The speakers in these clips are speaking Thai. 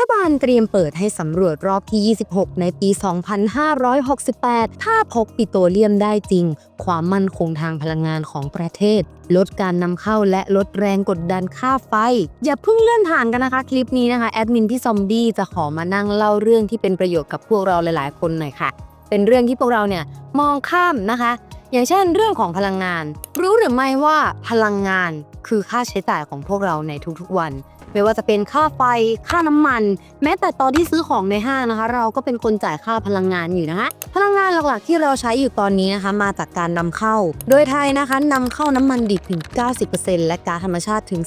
ฐบาลเตรียมเปิดให้สำรวจรอบที่ 26 ในปี 2568 ถ้าพบปิโตรเลียมได้จริง ความมั่นคงทางพลังงานของประเทศ ลดการนำเข้าและลดแรงกดดันค่าไฟ อย่าเพิ่งเลื่อนผ่านกันนะคะ คลิปนี้นะคะ แอดมินพี่ซอมบี้จะขอมานั่งเล่าเรื่องที่เป็นประโยชน์กับพวกเราหลาย ๆ คนหน่อยค่ะ เป็นเรื่องที่พวกเราเนี่ยมองข้ามนะคะ อย่างเช่นเรื่องของพลังงาน รู้หรือไม่ว่าพลังงาน คือค่าใช้จ่ายของพวกเราในทุกๆวัน ไม่ว่าจะเป็นค่าไฟค่าน้ำมัน แม้แต่ตอนที่ซื้อของในห้างนะคะ เราก็เป็นคนจ่ายค่าพลังงานอยู่นะคะพลังงานหลักๆ ที่เราใช้อยู่ตอนนี้นะคะ มาจากการนำเข้า โดยไทยนะคะนำเข้าน้ำมันดิบถึง 90%และก๊าซธรรมชาติถึง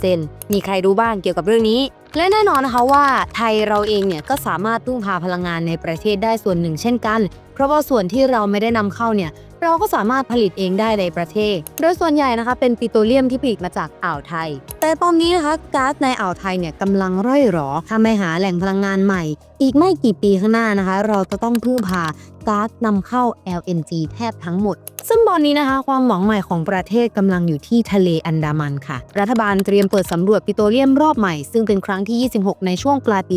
40%มีใครรู้บ้างเกี่ยวกับเรื่องนี้ และแน่นอนนะคะว่าไทยเราเองเนี่ยก็สามารถพึ่งพาพลังงานในประเทศได้ส่วนหนึ่งเช่นกัน เพราะว่าส่วนที่เราไม่ได้นำเข้าเนี่ยเราก็สามารถผลิตเองได้ในประเทศ โดยส่วนใหญ่นะคะเป็นปิโตรเลียมที่ผลิตมาจากอ่าวไทย แต่ตอนนี้นะคะก๊าซในอ่าวไทยเนี่ยกำลังร่อยหรอถ้าไม่หาแหล่งพลังงานใหม่ อีกไม่กี่ปีข้างหน้านะคะ เราจะต้องพึ่งพาก๊าซนำเข้า LNG แทบทั้งหมด ซึ่งตอนนี้นะคะ ความหวังใหม่ของประเทศกำลังอยู่ที่ทะเลอันดามันค่ะ รัฐบาลเตรียมเปิดสำรวจปิโตรเลียมรอบใหม่ ซึ่งเป็นครั้งที่ 26 ในช่วงปลายปี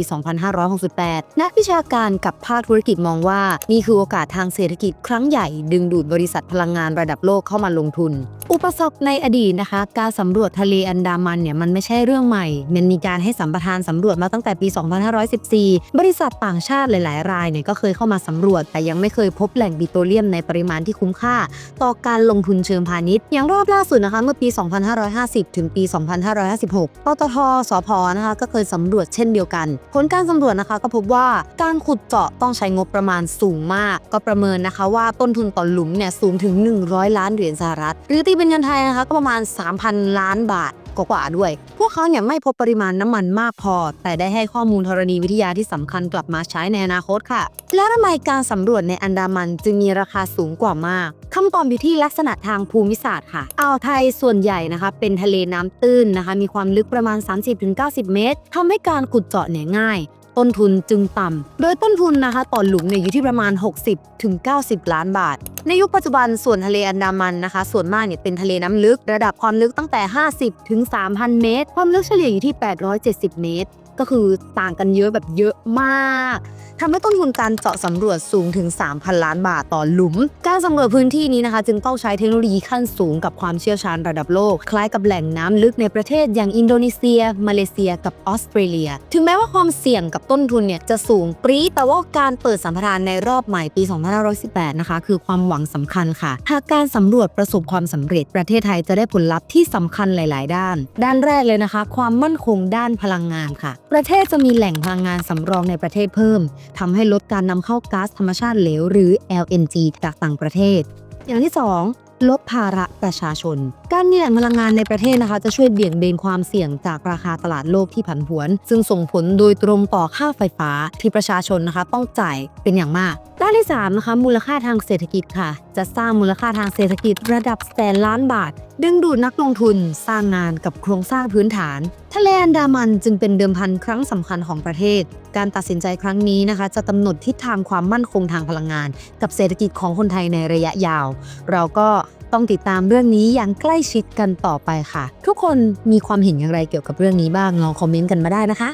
2568 นักวิชาการกับภาคธุรกิจมองว่า นี่คือโอกาสทางเศรษฐกิจครั้งใหญ่ดึงดูดบริษัทพลังงานระดับโลกเข้ามาลงทุน อุปสรรคในอดีตนะคะ การสำรวจทะเลอันดามันเนี่ยมันไม่ใช่เรื่องใหม่ มันมีการให้สัมปทานสำรวจมาตั้งแต่ปี 2514 บริษัทต่างชาติหลาย ๆ รายเนี่ยก็เคยเข้ามาสำรวจ แต่ยังไม่เคยพบแหล่งปิโตรเลียมในปริมาณที่คุ้มค่า ต่อการลงทุนเชิงพาณิชย์ อย่างรอบล่าสุดนะคะเมื่อปี 2550 ถึงปี 2556 ปตท สพนะคะก็เคยสำรวจเช่นเดียวกัน ผลการสำรวจนะคะก็พบว่าการขุดเจาะต้องใช้งบประมาณสูงมาก ก็ประเมินนะคะว่าต้นทุนต่อหลุมเนี่ยสูงถึง 100 ล้านเหรียญสหรัฐ หรือตีเป็นเงินไทยนะคะก็ประมาณ 3,000 ล้านบาท กว่าๆด้วย พวกเขาเนี่ยไม่พบปริมาณน้ำมันมากพอ แต่ได้ให้ข้อมูลธรณีวิทยาที่สำคัญกลับมาใช้ในอนาคตค่ะ แล้วทำไมการสำรวจในอันดามันจึงมีราคาสูงกว่ามากคำตอบอยู่ที่ลักษณะทางภูมิศาสตร์ค่ะอ่าวไทยส่วนใหญ่นะคะ เป็นทะเลน้ำตื้นนะคะ มีความลึกประมาณ 30-90 เมตรทำให้การขุดเจาะเนี่ยง่ายต้นทุนจึงต่ำ โดยต้นทุนนะคะต่อหลุมเนี่ยอยู่ที่ประมาณ 60-90 ล้านบาท ในยุคปัจจุบันส่วนทะเลอันดามันนะคะ ส่วนมากเนี่ยเป็นทะเลน้ำลึก ระดับความลึกตั้งแต่ 50 ถึง 3,000 เมตร ความลึกเฉลี่ยอยู่ที่ 870 เมตร ก็คือต่างกันเยอะแบบเยอะมากทำให้ต้นทุนการเจาะสำรวจสูงถึง 3,000 ล้านบาทต่อหลุม การสำรวจพื้นที่นี้นะคะ จึงต้องใช้เทคโนโลยีขั้นสูงกับความเชี่ยวชาญระดับโลก คล้ายกับแหล่งน้ำลึกในประเทศอย่างอินโดนีเซีย มาเลเซีย กับออสเตรเลีย ถึงแม้ว่าความเสี่ยงกับต้นทุนเนี่ยจะสูงปรี๊ดแต่ว่าการเปิดสัมปทานในรอบใหม่ปี 2518 นะคะ คือความหวังสำคัญค่ะ หากการสำรวจประสบความสำเร็จประเทศไทยจะได้ผลลัพธ์ที่สำคัญหลาย ๆ ด้าน ด้านแรกเลยนะคะ ความมั่นคงด้านพลังงานค่ะ ประเทศจะมีแหล่งพลังงานสำรองในประเทศเพิ่มทำให้ลดการนำเข้าก๊าซธรรมชาติเหลวหรือ LNG จากต่างประเทศ อย่างที่ 2 ลดภาระประชาชน การมีแหล่งพลังงานในประเทศนะคะ จะช่วยเบี่ยงเบนความเสี่ยงจากราคาตลาดโลกที่ผันผวน ซึ่งส่งผลโดยตรงต่อค่าไฟฟ้าที่ประชาชนนะคะ ต้องจ่ายเป็นอย่างมาก ด้านที่3นะคะมูลค่าทางเศรษฐกิจค่ะ จะสร้างมูลค่าทางเศรษฐกิจระดับแสนล้านบาท ดึงดูดนักลงทุนสร้างงานกับโครงสร้างพื้นฐาน ทะเลอันดามันจึงเป็นเดิมพันครั้งสำคัญของประเทศ การตัดสินใจครั้งนี้นะคะ จะกำหนดทิศทางความมั่นคงทางพลังงาน กับเศรษฐกิจของคนไทยในระยะยาว เราก็ต้องติดตามเรื่องนี้อย่างใกล้ชิดกันต่อไปค่ะ ทุกคนมีความเห็นอย่างไรเกี่ยวกับเรื่องนี้บ้างลองคอมเมนต์กันมาได้นะคะ